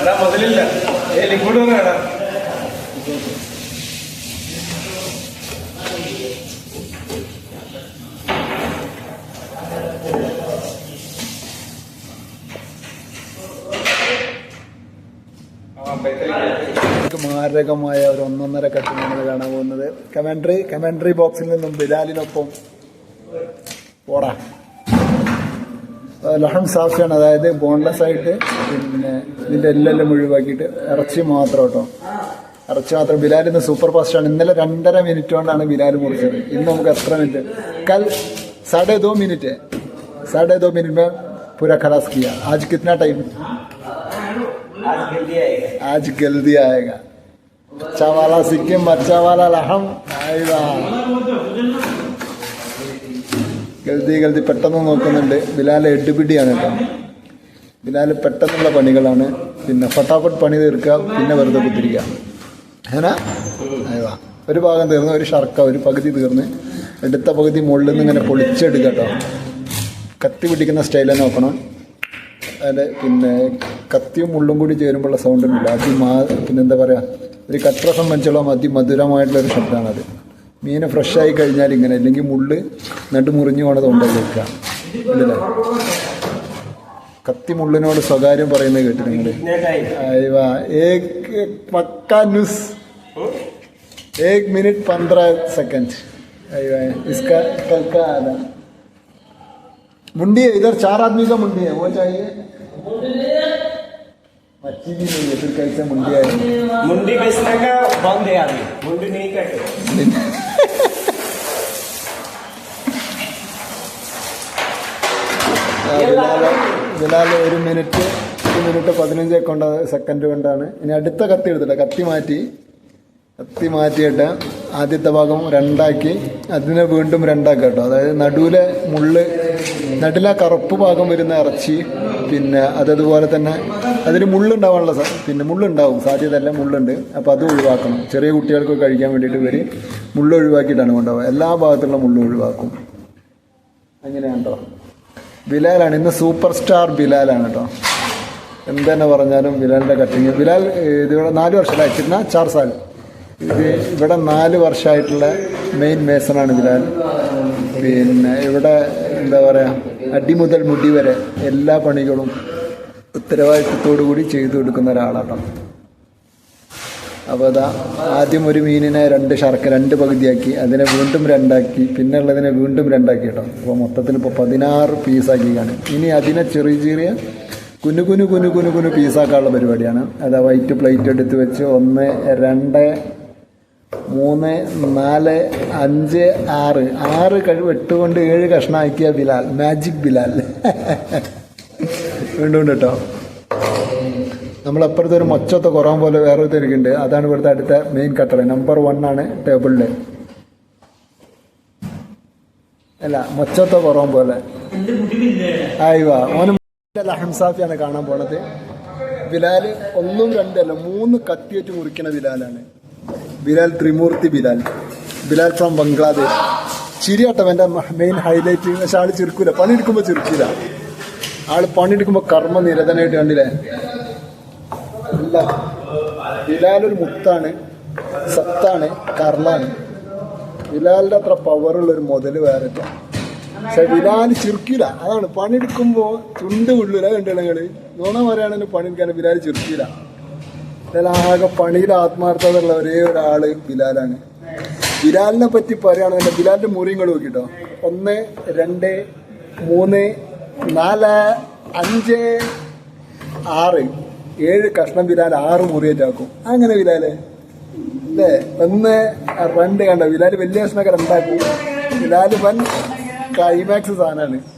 എടാ മുതലില്ല. ഏ ലിക്വിഡ് വേണം. മാരകമായ ഒരു ഒന്നൊന്നര കട്ട് നമ്മൾ കാണാൻ പോകുന്നത്. കമൻട്രി കമൻട്രി ബോക്സിൽ നിന്നും ബിലാലിനൊപ്പം പോടാ. ലഹൺ സാഫിയാണ്. അതായത് ബോൺലെസ് ആയിട്ട് പിന്നെ ഇതിന്റെ എല്ലെല്ലാം ഒഴിവാക്കിയിട്ട് ഇറച്ചി മാത്രം കേട്ടോ. ഇറച്ചി മാത്രം. ബിലാലി ഇന്ന് സൂപ്പർ ഫാസ്റ്റാണ് ഇന്നലെ രണ്ടര മിനിറ്റ് കൊണ്ടാണ് ബിലാൽ മുറിച്ചത്. ഇന്ന് നമുക്ക് എത്ര മിനിറ്റ് കൽ സാഡേ ദോ മിനിറ്റ് സാഡേ ദോ മിനിറ്റ് में पूरा खलास किया आज कितना टाइम आज जल्दी आएगा अच्छा वाला सिक्किम अच्छा वाला लहम आएगा ഗൽദി ഗൽദി പെട്ടെന്ന് നോക്കുന്നുണ്ട് ബിലാൽ എട്ടുപിടിയാണ് കേട്ടോ ബിലാൽ പെട്ടെന്നുള്ള പണികളാണ് പിന്നെ ഫട്ടാഫട്ട് പണി തീർക്കുക പിന്നെ വെറുതെ കുത്തിരിക്കുക ഏനാ അയവാ ഒരു ഭാഗം തീർന്ന് ഒരു ഷർക്ക ഒരു പകുതി തീർന്ന് എടുത്ത പകുതി മുകളിൽ നിന്ന് ഇങ്ങനെ പൊളിച്ചെടുക്കുക കേട്ടോ കത്തി പിടിക്കുന്ന സ്റ്റൈലെ നോക്കണം അതിൻ്റെ പിന്നെ കത്തിയും മുള്ളും കൂടി ചേരുമ്പോഴുള്ള സൗണ്ട് ഉണ്ടല്ലോ അതിമാ പിന്നെ എന്താ പറയുക ഒരു കട്ടറെ സംബന്ധിച്ചോളം അതിമധുരമായിട്ടുള്ളൊരു ശബ്ദമാണത് മീൻ ഫ്രഷ് ആയി കഴിഞ്ഞാൽ ഇങ്ങനെ അല്ലെങ്കിൽ മുള്ള് നട്ട് മുറിഞ്ഞു പോണത് ഉണ്ടായി വെക്കുക ഇല്ലല്ലേ കത്തി മുള്ളിനോട് സ്വകാര്യം പറയുന്നത് കേട്ടു നിങ്ങൾ അയവാ ഏക് പക്ക ന്യൂസ് एक मिनट पंद्रह सेकंड अयवा इसका कल का आधा मुंडी है इधर चार आदमी का मुंडी है वो चाहिए मच्छी भी नहीं है फिर कैसे मुंडी आएगी मुंडी बेचने का बंद है अभी मुंडी नहीं कटे ആ, ബിലാല് ബിലാല് ഒരു മിനിറ്റ് ഒരു മിനിറ്റ് പതിനഞ്ച് കൊണ്ട് സെക്കൻഡ് കൊണ്ടാണ് ഇനി അടുത്ത കത്തി എടുത്തില്ല കത്തി മാറ്റി കത്തി മാറ്റിയിട്ട് ആദ്യത്തെ ഭാഗം രണ്ടാക്കി അതിനെ വീണ്ടും രണ്ടാക്കുക കേട്ടോ. അതായത് നടുവിലെ മുള്ള് നടുവിലെ കറുപ്പ് ഭാഗം വരുന്ന ഇറച്ചി പിന്നെ അതതുപോലെ തന്നെ അതിന് മുള്ളുണ്ടാവാനുള്ള പിന്നെ മുള്ളുണ്ടാവും. സാധ്യതയല്ല മുള്ളുണ്ട്. അപ്പോൾ അത് ഒഴിവാക്കണം. ചെറിയ കുട്ടികൾക്ക് കഴിക്കാൻ വേണ്ടിയിട്ട് ഇവർ മുള്ള് ഒഴിവാക്കിയിട്ടാണ് കൊണ്ടുപോകുക. എല്ലാ ഭാഗത്തുള്ള മുള്ള് ഒഴിവാക്കും. അങ്ങനെയാണോ ബിലാലാണ്. ഇന്ന് സൂപ്പർ സ്റ്റാർ ബിലാലാണ് കേട്ടോ. എന്ത് തന്നെ പറഞ്ഞാലും ബിലാലിന്റെ കട്ടിങ്. ബിലാൽ ഇത് നാല് വർഷമല്ല? ചിന്ന ചാർ സാൽ ഇവിടെ നാല് വർഷമായിട്ടുള്ള മെയിൻ മേസണാണ് ബിലാൽ പിന്നെ ഇവിടെ എന്താ പറയുക അടി മുതൽ മുടി വരെ എല്ലാ പണികളും ഉത്തരവാദിത്വത്തോടു കൂടി ചെയ്തു കൊടുക്കുന്ന ഒരാളാണ് അപ്പോൾ അതാ ആദ്യം ഒരു മീനിനെ രണ്ട് ശർക്ക രണ്ട് പകുതിയാക്കി അതിനെ വീണ്ടും രണ്ടാക്കി പിന്നെ ഉള്ളതിനെ വീണ്ടും രണ്ടാക്കി കേട്ടോ അപ്പോൾ മൊത്തത്തിൽ ഇപ്പോൾ പതിനാറ് പീസാക്കി കാണും ഇനി അതിനെ ചെറിയ ചെറിയ കുനു കുനു കുനു കുനു കുനു പീസാക്കാനുള്ള പരിപാടിയാണ്. അതാ വൈറ്റ് പ്ലേറ്റ് എടുത്ത് വെച്ച് ഒന്ന് രണ്ട് മൂന്ന് നാല് അഞ്ച് ആറ്. ആറ് കഴിവ് എട്ട് കൊണ്ട് ഏഴ് കഷ്ണമാക്കിയ ബിലാൽ മാജിക് ബിലാൽ. വീണ്ടും കേട്ടോ നമ്മളപ്പുറത്തെ ഒരു മൊച്ചത്തെ കുറവ് പോലെ വേറെ തിരിക്കുന്നുണ്ട് അതാണ് ഇവിടുത്തെ അടുത്ത മെയിൻ കട്ടർ നമ്പർ വൺ ആണ് ടേബിളിൽ അല്ല മൊച്ചത്തെ കുറവ് പോലെ. ആയിവാ. മോനെ ലഹംസാഫിയാണ് കാണാൻ പോണത്. ബിലാൽ ഒന്നും രണ്ടല്ല മൂന്ന് കത്തിയേറ്റ് മുറിക്കണ ബിലാലാണ്. ബിലാൽ ത്രിമൂർത്തി ബിലാൽ. ബിലാൽ ഫ്രം ബംഗ്ലാദേശ് ചിരിയാട്ടം എന്റെ മെയിൻ ഹൈലൈറ്റ് പക്ഷെ ആൾ ചിരിക്കൂല പണിയെടുക്കുമ്പോൾ ചിരിക്കൂല ആൾ പണിയെടുക്കുമ്പോൾ കർമ്മ നിരതനായിട്ട് കണ്ടില്ലേ? അല്ല. ബിലാൽ ഒരു മുത്താണ്. സത്താണ്. കർണാണ് ബിലാലിന്റെ അത്ര പവറുള്ള ഒരു മുതൽ വേറെ ഇല്ല. പക്ഷെ ബിലാൽ ചിർക്കില്ല അതാണ്. പണിയെടുക്കുമ്പോ ചുണ്ട് ഉള്ളൂല കണ്ടു നിങ്ങൾ? നോണ പറയുകയാണെങ്കിൽ പണിയെടുക്കാൻ ബിലാൽ ചിർക്കില്ല ആകെ പണിയിൽ ആത്മാർത്ഥതയുള്ള ഒരേ ഒരാൾ ബിലാലാണ്. ബിലാലിനെ പറ്റി പറയുകയാണെങ്കിൽ ബിലാലിന്റെ മുറിയും നോക്കിട്ടോ. ഒന്ന് രണ്ട് മൂന്ന് നാല് അഞ്ച് ആറ്. ഏഴ് കഷ്ണം ബിലാൽ ആറ് മുറിയേറ്റാക്കും അങ്ങനെ ബിലാലെ? അല്ലേ? ഒന്ന് രണ്ട് കണ്ടോ ബിലാൽ വലിയ കഷ്ണമൊക്കെ രണ്ടാക്കും. ബിലാൽ വൻ ക്ലൈമാക്സ് സാധനമാണ്.